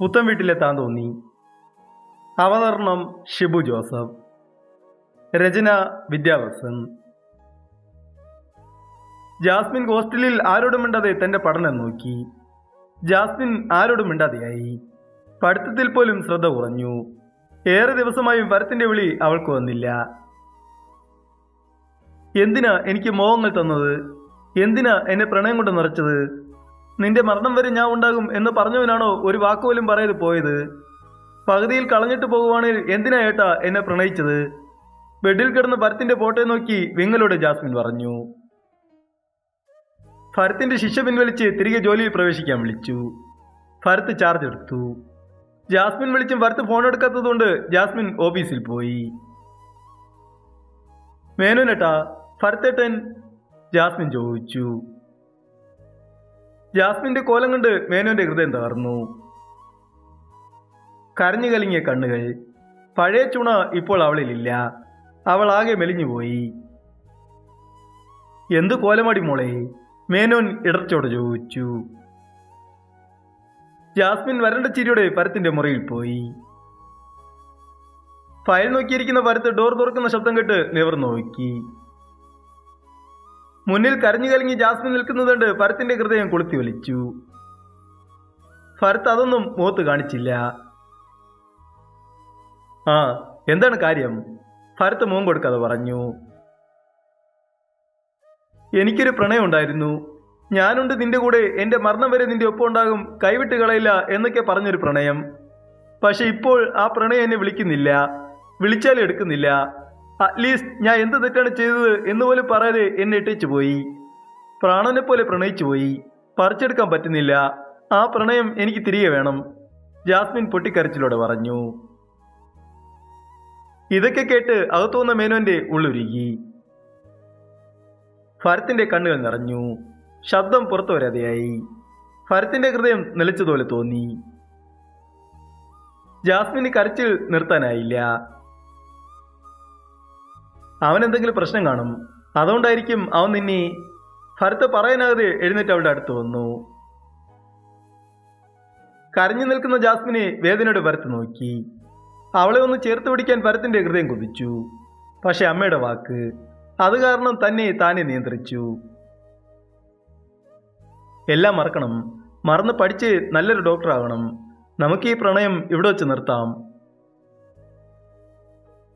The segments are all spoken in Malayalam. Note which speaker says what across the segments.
Speaker 1: പുത്തൻ വീട്ടിലെത്താൻ തോന്നി. അവതരണം ഷിബു ജോസഫ്. രചന വിദ്യാവസൻ ജാസ്മിൻ ഹോസ്റ്റലിൽ ആരോടും മിണ്ടാതെ തന്റെ പഠനം നോക്കി. ജാസ്മിൻ ആരോടും മിണ്ടാതെയായി. പഠിത്തത്തിൽ പോലും ശ്രദ്ധ കുറഞ്ഞു. ഏറെ ദിവസമായും വരത്തിന്റെ വിളി അവൾക്ക് വന്നില്ല. എന്തിനാ എനിക്ക് മോഹങ്ങൾ തന്നത്? എന്തിനാ എന്നെ പ്രണയം കൊണ്ട് നിറച്ചത്? നിന്റെ മരണം വരെ ഞാൻ ഉണ്ടാകും എന്ന് പറഞ്ഞവനാണോ ഒരു വാക്കുപോലും പറയാതെ പോയത്? പകുതിയിൽ കളഞ്ഞിട്ട് പോകുവാണെങ്കിൽ എന്തിനാ ഏട്ടാ എന്നെ പ്രണയിച്ചത്? ബെഡിൽ കിടന്ന് ഭരത്തിന്റെ ഫോട്ടോ നോക്കി വിങ്ങലോട് ജാസ്മിൻ പറഞ്ഞു. ഭരത്തിന്റെ ശിക്ഷ പിൻവലിച്ച് തിരികെ ജോലിയിൽ പ്രവേശിക്കാൻ വിളിച്ചു. ഭരത് ചാർജ് എടുത്തു. ജാസ്മിൻ വിളിച്ചും ഭരത് ഫോൺ എടുക്കാത്തതുകൊണ്ട് ജാസ്മിൻ ഓഫീസിൽ പോയി. മേനോനേട്ടാ ഭരത്തേട്ടൻ ജാസ്മിൻ ചോദിച്ചു. ജാസ്മിന്റെ കോലം കണ്ട് മേനോന്റെ ഹൃദയം തകർന്നു. കരഞ്ഞു കലങ്ങിയ കണ്ണുകൾ. പഴയ ചുണ ഇപ്പോൾ അവളിലില്ല അവൾ ആകെ മെലിഞ്ഞുപോയി എന്ത് കോലമടി മോളെ? മേനോൻ ഇടർച്ചോടെ ചോദിച്ചു. ജാസ്മിൻ വരണ്ട ചിരിയുടെ പരത്തിന്റെ മുറിയിൽ പോയി. ഫയൽ നോക്കിയിരിക്കുന്ന പരത്ത് ഡോർ തുറക്കുന്ന ശബ്ദം കേട്ട് നിവർ നോക്കി. മുന്നിൽ കരഞ്ഞു കലങ്ങി ജാസ്മിൻ നിൽക്കുന്നതുണ്ട് ഫരത്തിന്റെ ഹൃദയം കൊളുത്തി വലിച്ചു ഭരത് അതൊന്നും മുഖത്ത് കാണിച്ചില്ല. ആ എന്താണ് കാര്യം? ഭരത് മുഖം കൊടുക്കാതെ പറഞ്ഞു. എനിക്കൊരു പ്രണയം ഉണ്ടായിരുന്നു. ഞാനുണ്ട് നിന്റെ കൂടെ എന്റെ മരണം വരെ നിന്റെ ഒപ്പം ഉണ്ടാകും കൈവിട്ട് കളയില്ല എന്നൊക്കെ പറഞ്ഞൊരു പ്രണയം. പക്ഷെ ഇപ്പോൾ ആ പ്രണയം എന്നെ വിളിക്കുന്നില്ല വിളിച്ചാലും എടുക്കുന്നില്ല. അറ്റ്ലീസ്റ്റ് ഞാൻ എന്ത് തെറ്റാണ് ചെയ്തത് എന്ന് പോലും പറയാതെ എന്നെ ഇട്ടിച്ചു പോയി. പ്രാണനെ പോലെ പ്രണയിച്ചു പോയി. പറിച്ചെടുക്കാൻ പറ്റുന്നില്ല. ആ പ്രണയം എനിക്ക് തിരികെ വേണം. ജാസ്മിൻ പൊട്ടിക്കരച്ചിലൂടെ പറഞ്ഞു. ഇതൊക്കെ കേട്ട് അകത്തുവന്ന മേനോന്റെ ഉള്ളുരുകി. ഭരത്തിന്റെ കണ്ണുകൾ നിറഞ്ഞു. ശബ്ദം പുറത്തു വരാതെയായി ഭരത്തിന്റെ ഹൃദയം നിലച്ചതുപോലെ തോന്നി. ജാസ്മിന് കരച്ചിൽ നിർത്താനായില്ല. അവൻ എന്തെങ്കിലും പ്രശ്നം കാണും. അതുകൊണ്ടായിരിക്കും അവൻ നിന്നെ ഭരത്ത് പറയാനാകാതെ എഴുന്നേറ്റ് അവളുടെ അടുത്ത് വന്നു. കരഞ്ഞു നിൽക്കുന്ന ജാസ്മിനെ വേദനയുടെ ഭരത്ത് നോക്കി. അവളെ ഒന്ന് ചേർത്ത് പിടിക്കാൻ ഭരത്തിന്റെ ഹൃദയം കുതിച്ചു. പക്ഷെ അമ്മയുടെ വാക്ക് അത് കാരണം തന്നെ താനെ നിയന്ത്രിച്ചു. എല്ലാം മറക്കണം. മറന്ന് പഠിച്ച് നല്ലൊരു ഡോക്ടറാകണം നമുക്ക് ഈ പ്രണയം ഇവിടെ വെച്ച് നിർത്താം.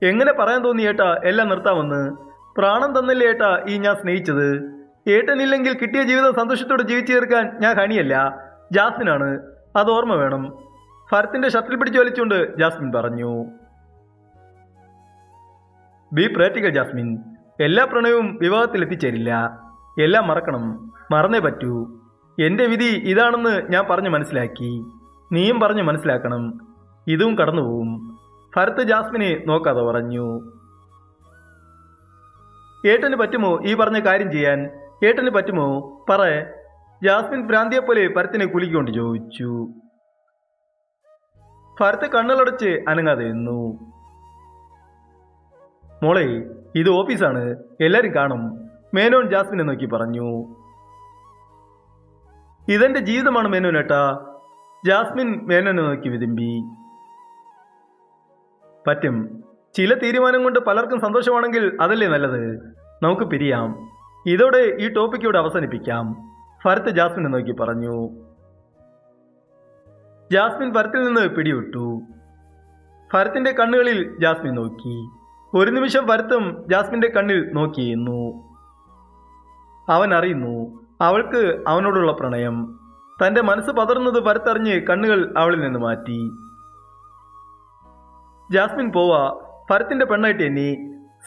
Speaker 1: എങ്ങനെ പറയാൻ തോന്നി ഏട്ടാ എല്ലാം നിർത്താമെന്ന്? പ്രാണം തന്നില്ല ഏട്ടാ ഈ ഞാൻ സ്നേഹിച്ചത്? ഏട്ടനില്ലെങ്കിൽ കിട്ടിയ ജീവിതം സന്തോഷത്തോടെ ജീവിച്ചു തീർക്കാൻ ഞാൻ ഹണിയല്ല ജാസ്മിനാണ്. അത് ഓർമ്മ വേണം. ഫരത്തിന്റെ ഷട്ടിൽ പിടിച്ച് വലിച്ചുകൊണ്ട് ജാസ്മിൻ പറഞ്ഞു. Be practical Jasmine. എല്ലാ പ്രണയവും വിവാഹത്തിൽ എത്തിച്ചേരില്ല. എല്ലാം മറക്കണം. മറന്നേ പറ്റൂ. എന്റെ വിധി ഇതാണെന്ന് ഞാൻ പറഞ്ഞു മനസ്സിലാക്കി. നീയും പറഞ്ഞു മനസ്സിലാക്കണം. ഇതും കടന്നുപോകും. ഭരത് ജാസ്മിനെ നോക്കാതെ പറഞ്ഞു. ഏട്ടന് പറ്റുമോ ഈ പറഞ്ഞ കാര്യം ചെയ്യാൻ? ഏട്ടന് പറ്റുമോ? പറ. ജാസ്മിൻ ഭ്രാന്തിയെപ്പോലെ ഭരത്തിനെ കുലുക്കിക്കൊണ്ട് ചോദിച്ചു. ഭരത്ത് കണ്ണുകളടച്ച് അനങ്ങാതെ നിന്നു. മോളെ ഇത് ഓഫീസാണ്. എല്ലാരും കാണും. മേനോൻ ജാസ്മിനെ നോക്കി പറഞ്ഞു. ഇതെന്റെ ജീവിതമാണ് മേനോൻ ഏട്ടാ. ജാസ്മിൻ മേനോനെ നോക്കി വിതുമ്പി. പറ്റും. ചില തീരുമാനം കൊണ്ട് പലർക്കും സന്തോഷമാണെങ്കിൽ അതല്ലേ നല്ലത്? നമുക്ക് പിരിയാം. ഇതോടെ ഈ ടോപ്പിക് ഇവിടെ അവസാനിപ്പിക്കാം. ഫരത്ത് ജാസ്മിനെ നോക്കി പറഞ്ഞു. ജാസ്മിൻ ഭരത്തിൽ നിന്ന് പിടിവിട്ടു. ഫരത്തിന്റെ കണ്ണുകളിൽ ജാസ്മിൻ നോക്കി. ഒരു നിമിഷം ഭരത്തും ജാസ്മിന്റെ കണ്ണിൽ നോക്കിയിരുന്നു അവൻ അറിയുന്നു അവൾക്ക് അവനോടുള്ള പ്രണയം. തന്റെ മനസ്സ് പതറുന്നത് ഭരത്തറിഞ്ഞ് കണ്ണുകൾ അവളിൽ നിന്ന് മാറ്റി. ജാസ്മിൻ പോവാ. ഭരത്തിന്റെ പെണ്ണായിട്ട് എന്നെ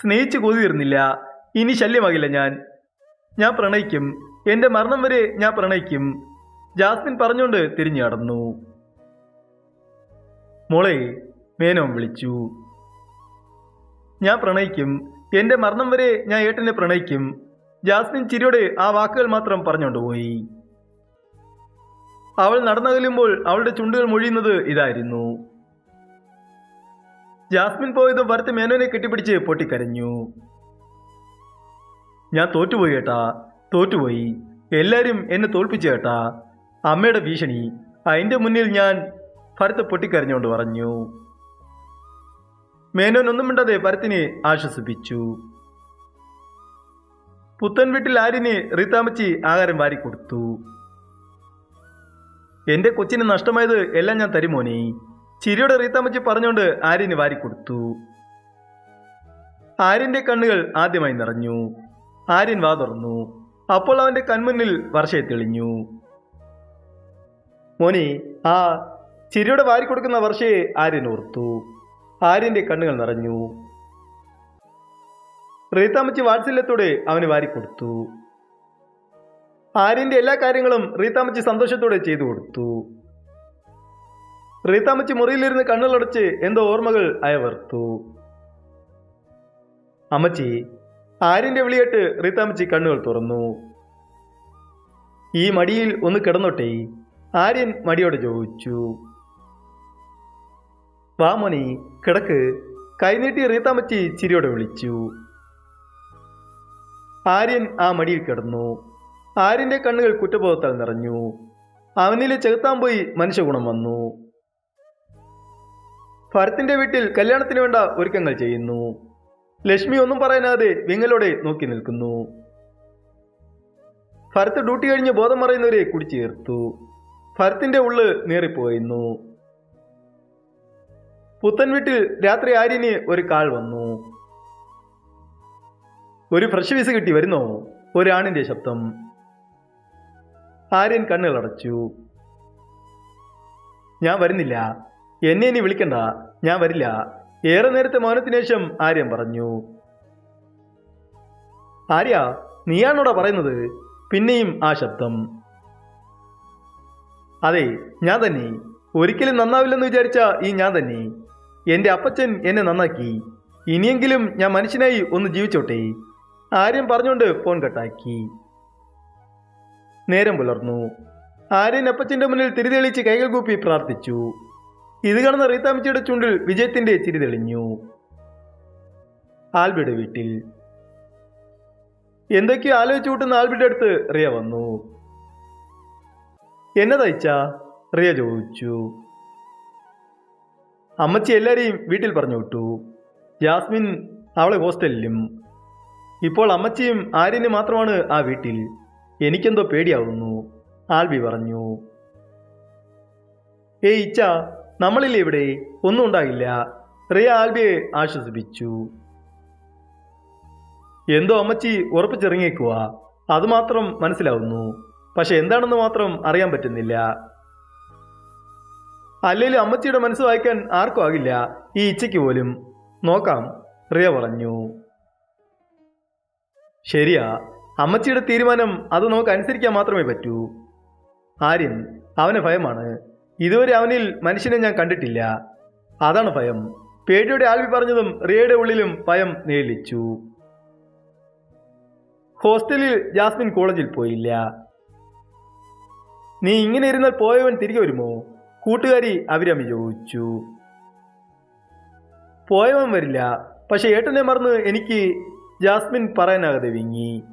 Speaker 1: സ്നേഹിച്ച് കൊതിർന്നില്ല ഇനി ശല്യമാകില്ല ഞാൻ. ഞാൻ പ്രണയിക്കും. എന്റെ മരണം വരെ ഞാൻ പ്രണയിക്കും. ജാസ്മിൻ പറഞ്ഞുകൊണ്ട് തിരിഞ്ഞു കടന്നു മോളെ മേനോൻ വിളിച്ചു. ഞാൻ പ്രണയിക്കും. എന്റെ മരണം വരെ ഞാൻ ഏട്ടനെ പ്രണയിക്കും. ജാസ്മിൻ ചിരിയോടെ ആ വാക്കുകൾ മാത്രം പറഞ്ഞുകൊണ്ട് പോയി. അവൾ നടന്നകലുമ്പോൾ അവളുടെ ചുണ്ടുകൾ മൊഴിയുന്നത് ഇതായിരുന്നു. ജാസ്മിൻ പോയത് ഭരത് മേനോനെ കെട്ടിപ്പിടിച്ച് പൊട്ടിക്കരഞ്ഞു. ഞാൻ തോറ്റുപോയി ഏട്ടാ തോറ്റുപോയി. എല്ലാവരും എന്നെ തോൽപ്പിച്ചു ഏട്ടാ. അമ്മയുടെ ഭീഷണി അതിന്റെ മുന്നിൽ ഞാൻ ഭരത് പൊട്ടിക്കരഞ്ഞുകൊണ്ട് പറഞ്ഞു. മേനോൻ ഒന്നും മിണ്ടാതെ ഭരത്തിനെ ആശ്വസിപ്പിച്ചു. പുത്തൻ വീട്ടിൽ ആര്യന് റീത്താമച്ചി ആഹാരം വാരിക്കൊടുത്തു. എന്റെ കൊച്ചിന് നഷ്ടമായത് എല്ലാം ഞാൻ തരുമോനെ. ചിരിയോടെ റീത്താമച്ചി പറഞ്ഞുകൊണ്ട് ആര്യന് വാരിക്കൊടുത്തു ആര്യന്റെ കണ്ണുകൾ ആദ്യമായി നിറഞ്ഞു. ആര്യൻ വാ തുറന്നു. അപ്പോൾ അവന്റെ കൺമുന്നിൽ വർഷയെ തെളിഞ്ഞു. മോനി ആ ചിരിയോടെ വാരിക്കൊടുക്കുന്ന വർഷയെ ആര്യൻ ഓർത്തു. ആര്യന്റെ കണ്ണുകൾ നിറഞ്ഞു. റീത്താമ്മച്ചി വാത്സല്യത്തോടെ അവന് വാരിക്കൊടുത്തു ആര്യന്റെ എല്ലാ കാര്യങ്ങളും റീത്താമ്മച്ചി സന്തോഷത്തോടെ ചെയ്തു കൊടുത്തു. റീത്താമ്മച്ചി മുറിയിലിരുന്ന് കണ്ണുകളടച്ച് എന്തോ ഓർമ്മകൾ അയവർത്തു. അമ്മച്ചി ആരിന്റെ വിളിയേട്ട് റീത്താമ്മച്ചി കണ്ണുകൾ തുറന്നു. ഈ മടിയിൽ ഒന്ന് കിടന്നോട്ടെ ആര്യൻ മടിയോട് ചോദിച്ചു. വാമോനി കിടക്ക്. കൈനീട്ടി റീത്താമ്മച്ചി ചിരിയോടെ വിളിച്ചു. ആര്യൻ ആ മടിയിൽ കിടന്നു. ആര്യന്റെ കണ്ണുകൾ കുറ്റബോധത്താൽ നിറഞ്ഞു. അവനിലെ ചെകുത്താൻ പോയി മനുഷ്യഗുണം വന്നു. ഭരത്തിന്റെ വീട്ടിൽ കല്യാണത്തിന് വേണ്ട ഒരുക്കങ്ങൾ ചെയ്യുന്നു. ലക്ഷ്മി ഒന്നും പറയാനാതെ വിങ്ങലോടെ നോക്കി നിൽക്കുന്നു. ഭരത് ഡ്യൂട്ടി കഴിഞ്ഞ് ബോധം മറയുന്നവരെ കുടിച്ചേർത്തു. ഭരത്തിന്റെ ഉള്ള് നേറിപ്പോയിരുന്നു. പുത്തൻ വീട്ടിൽ രാത്രി ആര്യന് ഒരു കാൾ വന്നു. ഒരു ഫ്രഷ് വിസ് കിട്ടി വരുന്നോ. ഒരാണിന്റെ ശബ്ദം. ആര്യൻ കണ്ണുകളടച്ചു. ഞാൻ വരുന്നില്ല. എന്നെ ഇനി വിളിക്കണ്ട. ഞാൻ വരില്ല. ഏറെ നേരത്തെ മൗനത്തിന് ശേഷം ആര്യൻ പറഞ്ഞു. ആര്യ നീയാണോടാ പറയുന്നത്? പിന്നെയും ആ ശബ്ദം. അതെ ഞാൻ തന്നെ. ഒരിക്കലും നന്നാവില്ലെന്ന് വിചാരിച്ച ഈ ഞാൻ തന്നെ. എന്റെ അപ്പച്ചൻ എന്നെ നന്നാക്കി. ഇനിയെങ്കിലും ഞാൻ മനുഷ്യനായി ഒന്ന് ജീവിച്ചോട്ടെ. ആര്യൻ പറഞ്ഞുകൊണ്ട് ഫോൺ കട്ടാക്കി. നേരം പുലർന്നു. ആര്യൻ അപ്പച്ചന്റെ മുന്നിൽ തിരിതെളിച്ച് കൈകൾ കൂപ്പി പ്രാർത്ഥിച്ചു. ഇത് കാണുന്ന റീത്താമ്മച്ചിയുടെ ചുണ്ടിൽ വിജയത്തിന്റെ ചിരി തെളിഞ്ഞു. ആൽബിയുടെ വീട്ടിൽ. എന്തൊക്കെയോ ആലോചിച്ചു കൂട്ടുന്ന ആൽബിയുടെ അടുത്ത് റിയ വന്നു. എന്നെ തയ്ച്ച റിയ ചോദിച്ചു. അമ്മച്ചി എല്ലാരെയും വീട്ടിൽ പറഞ്ഞു വിട്ടു. ജാസ്മിൻ അവളെ ഹോസ്റ്റലിലും. ഇപ്പോൾ അമ്മച്ചിയും ആര്യനും മാത്രമാണ് ആ വീട്ടിൽ. എനിക്കെന്തോ പേടിയാവുന്നു ആൽബി പറഞ്ഞു. ഏയ് ഇച്ച നമ്മളില്ലേ ഇവിടെ ഒന്നും ഉണ്ടാകില്ല റിയ ആൽബിയെ ആശ്വസിപ്പിച്ചു. എന്തോ അമ്മച്ചി ഉറപ്പിച്ചിറങ്ങിയേക്കുക അതുമാത്രം മനസ്സിലാവുന്നു. പക്ഷെ എന്താണെന്ന് മാത്രം അറിയാൻ പറ്റുന്നില്ല. അല്ലെങ്കിലും അമ്മച്ചിയുടെ മനസ്സ് വായിക്കാൻ ആർക്കും ആകില്ല. ഈ ഇച്ചയ്ക്ക് പോലും. നോക്കാം റിയ പറഞ്ഞു. ശരിയാ അമ്മച്ചിയുടെ തീരുമാനം അത് നമുക്ക് അനുസരിക്കാൻ മാത്രമേ പറ്റൂ. ആര്യൻ അവന് ഭയമാണ്. ഇതുവരെ അവനിൽ മനുഷ്യനെ ഞാൻ കണ്ടിട്ടില്ല. അതാണ് ഭയം. പേടിയുടെ ആൽവി പറഞ്ഞതും റിയയുടെ ഉള്ളിലും ഭയം നേളിച്ചു ഹോസ്റ്റലിൽ ജാസ്മിൻ കോളേജിൽ പോയില്ല. നീ ഇങ്ങനെ ഇരുന്നാൽ പോയവൻ തിരികെ വരുമോ? കൂട്ടുകാരി അഭിരാമി ചോദിച്ചു. പോയവൻ വരില്ല. പക്ഷെ ഏട്ടനെ മറന്ന് എനിക്ക് ജാസ്മിൻ പറയാനാകാതെ വിങ്ങി.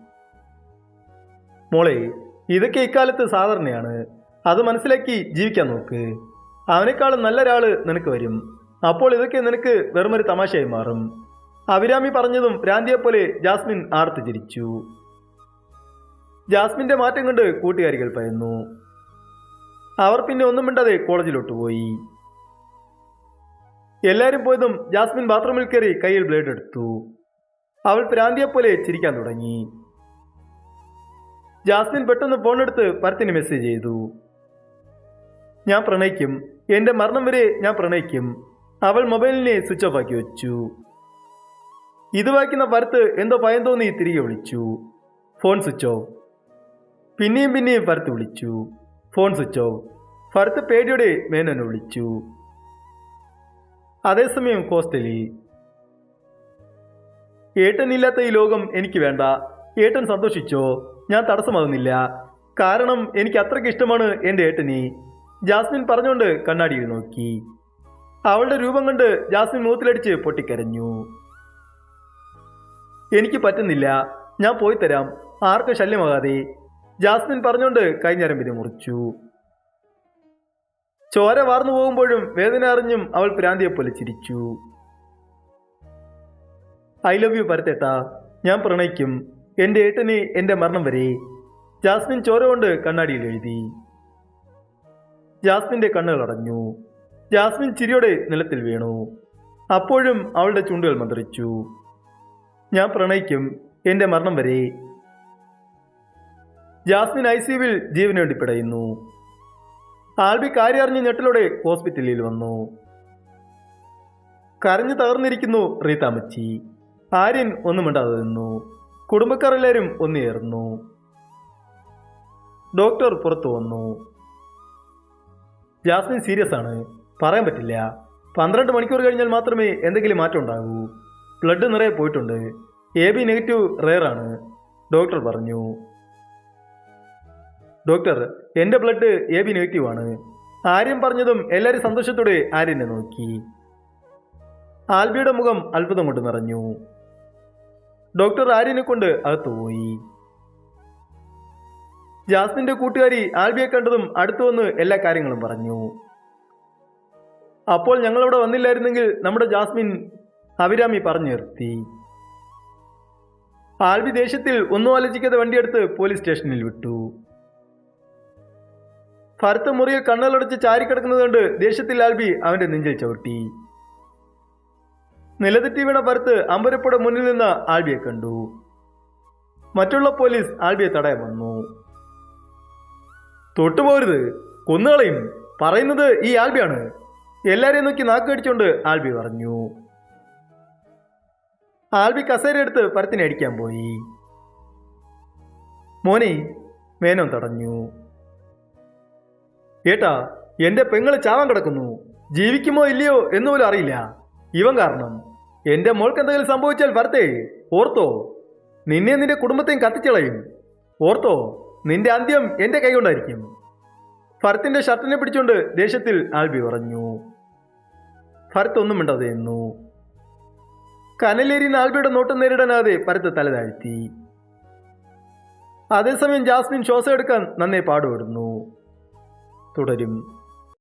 Speaker 1: മോളെ ഇതൊക്കെ ഇക്കാലത്ത് സാധാരണയാണ്. അത് മനസ്സിലാക്കി ജീവിക്കാൻ നോക്ക്. അവനേക്കാളും നല്ല ഒരാൾ നിനക്ക് വരും. അപ്പോൾ ഇതൊക്കെ നിനക്ക് വെറുമൊരു തമാശയായി മാറും. അഭിരാമി പറഞ്ഞതും ഭ്രാന്തിയെപ്പോലെ ജാസ്മിൻ ആർത്ത് ചിരിച്ചു. ജാസ്മിന്റെ മാറ്റം കണ്ട് കൂട്ടുകാരികൾ പയന്നു. അവർ പിന്നെ ഒന്നും മിണ്ടാതെ കോളേജിലോട്ട് പോയി. എല്ലാവരും പോയതും ജാസ്മിൻ ബാത്റൂമിൽ കയറി കയ്യിൽ ബ്ലേഡ് എടുത്തു. അവൾ പ്രാന്തിയെപ്പോലെ ചിരിക്കാൻ തുടങ്ങി. ജാസ്മിൻ പെട്ടെന്ന് ഫോണെടുത്ത് പരത്തിന് മെസ്സേജ് ചെയ്തു. ഞാൻ പ്രണയിക്കും. എന്റെ മരണം വരെ ഞാൻ പ്രണയിക്കും. അവൾ മൊബൈലിനെ സ്വിച്ച് ഓഫ് ആക്കി വെച്ചു. ഇത് വായിക്കുന്ന പരത്ത് എന്തോ ഭയം തോന്നി തിരികെ വിളിച്ചു. Phone switch off. പിന്നെയും പിന്നെയും ഭരത്ത് വിളിച്ചു. Phone switch off. ഭരത്ത് പേടിയോടെ മേനോനെ വിളിച്ചു. അതേസമയം ഹോസ്റ്റലിൽ. ഏട്ടനില്ലാത്ത ഈ ലോകം എനിക്ക് വേണ്ട. ഏട്ടൻ സന്തോഷിച്ചോ? ഞാൻ തടസ്സമാകുന്നില്ല. കാരണം എനിക്ക് അത്രയ്ക്ക് ഇഷ്ടമാണ് എന്റെ ഏട്ടനെ. ജാസ്മിൻ പറഞ്ഞുകൊണ്ട് കണ്ണാടിയിൽ നോക്കി. അവളുടെ രൂപം കണ്ട് ജാസ്മിൻ മൂത്തിലടിച്ച് പൊട്ടിക്കരഞ്ഞു. എനിക്ക് പറ്റുന്നില്ല. ഞാൻ പോയി തരാം. ആർക്കും ശല്യമാകാതെ. ജാസ്മിൻ പറഞ്ഞുകൊണ്ട് കൈഞ്ഞരമ്പിനെ മുറിച്ചു. ചോര വാർന്നു പോകുമ്പോഴും വേദന അറിഞ്ഞും അവൾ പ്രാന്തിയെപ്പോലെ ചിരിച്ചു. ഐ ലവ് യു പരത്തേട്ടാ ഞാൻ പ്രണയിക്കും. എന്റെ ഏട്ടന് എന്റെ മരണം വരെ. ജാസ്മിൻ ചോര കൊണ്ട് കണ്ണാടിയിൽ എഴുതി. ജാസ്മിന്റെ കണ്ണുകൾ അടഞ്ഞു. ജാസ്മിൻ ചിരിയോടെ നിലത്തിൽ വീണു. അപ്പോഴും അവളുടെ ചുണ്ടുകൾ മന്ത്രിച്ചു. ഞാൻ പ്രണയിക്കും. എന്റെ മരണം വരെ. ജാസ്മിൻ ഐ സിയുവിൽ ജീവന് വേണ്ടി പിടയുന്നു. ആൽബി കാര്യറിഞ്ഞ് ഞെട്ടലോടെ ഹോസ്പിറ്റലിൽ വന്നു. കരഞ്ഞു തകർന്നിരിക്കുന്നു റീതാമച്ചി ആര്യൻ ഒന്നും മിണ്ടാതെ നിന്നു. കുടുംബക്കാരെല്ലാവരും ഒന്നു ഒന്നുചേർന്നു ഡോക്ടർ പുറത്തു വന്നു. ജാസ്മിൻ സീരിയസ് ആണ്. പറയാൻ പറ്റില്ല. പന്ത്രണ്ട് മണിക്കൂർ കഴിഞ്ഞാൽ മാത്രമേ എന്തെങ്കിലും മാറ്റം ഉണ്ടാകൂ. ബ്ലഡ് നിറയെ പോയിട്ടുണ്ട്. എ ബി നെഗറ്റീവ് റെയർ ആണ്. ഡോക്ടർ പറഞ്ഞു. ഡോക്ടർ എന്റെ ബ്ലഡ് എ ബി നെഗറ്റീവ് ആണ്. ആര്യൻ പറഞ്ഞതും എല്ലാവരും സന്തോഷത്തോടെ ആര്യനെ നോക്കി. ആൽബിയുടെ മുഖം അത്ഭുതം കൊണ്ട് നിറഞ്ഞു. ഡോക്ടർ ആര്യനെ കൊണ്ട് അകത്തു പോയി ജാസ്മിന്റെ കൂട്ടുകാരി ആൽബിയെ കണ്ടതും അടുത്തു വന്ന് എല്ലാ കാര്യങ്ങളും പറഞ്ഞു. അപ്പോൾ ഞങ്ങളവിടെ വന്നില്ലായിരുന്നെങ്കിൽ നമ്മുടെ ജാസ്മിൻ അഭിരാമി പറഞ്ഞു നിർത്തി. ആൽബി ദേഷ്യത്തിൽ ഒന്നും ആലോചിക്കാതെ വണ്ടിയെടുത്ത് പോലീസ് സ്റ്റേഷനിൽ വിട്ടു. ഭരത്ത് മുറിയിൽ കണ്ണുകളടച്ച് ചാരിക്കിടക്കുന്നത് കൊണ്ട് ദേഷ്യത്തിൽ ആൽബി അവന്റെ നെഞ്ചിൽ ചവിട്ടി. നിലതെറ്റി വീണ ഭരത്ത് അമ്പരപ്പുടെ മുന്നിൽ നിന്ന് ആൽബിയെ കണ്ടു. മറ്റുള്ള പോലീസ് ആൽബിയെ തടയാൻ വന്നു. തൊട്ടുപോരുത്. കൊന്നുകളയും പറയുന്നത് ഈ ആൽബിയാണ്. എല്ലാരെയും നോക്കി നാക്കടിച്ചുകൊണ്ട് ആൽബി പറഞ്ഞു. ആൽബി കസേര എടുത്ത് പരത്തിനെ അടിക്കാൻ പോയി. മോനെ മേനോൻ തടഞ്ഞു. ഏട്ടാ എന്റെ പെങ്ങൾ ചാവാൻ കിടക്കുന്നു. ജീവിക്കുമോ ഇല്ലയോ എന്ന് പോലും അറിയില്ല. ഇവൻ കാരണം. എന്റെ മോൾക്ക് എന്തെങ്കിലും സംഭവിച്ചാൽ വരത്തേ ഓർത്തോ? നിന്നെ നിന്റെ കുടുംബത്തെയും കത്തിച്ചളയും. ഓർത്തോ? നിന്റെ അന്ത്യം എന്റെ കൈകൊണ്ടായിരിക്കും. ഭരത്തിന്റെ ഷർട്ടിനെ പിടിച്ചുകൊണ്ട് ദേഷ്യത്തിൽ ആൽബി പറഞ്ഞു. ഭരത് ഒന്നും മിണ്ടാതെ നിന്നു. കനലേരി ആൽബിയുടെ നോട്ടം നേരിടാനാതെ ഭരത് തലതാഴ്ത്തി അതേസമയം ജാസ്മിൻ ശ്വാസം എടുക്കാൻ നന്നേ പാടുപെടുന്നു. തുടരും.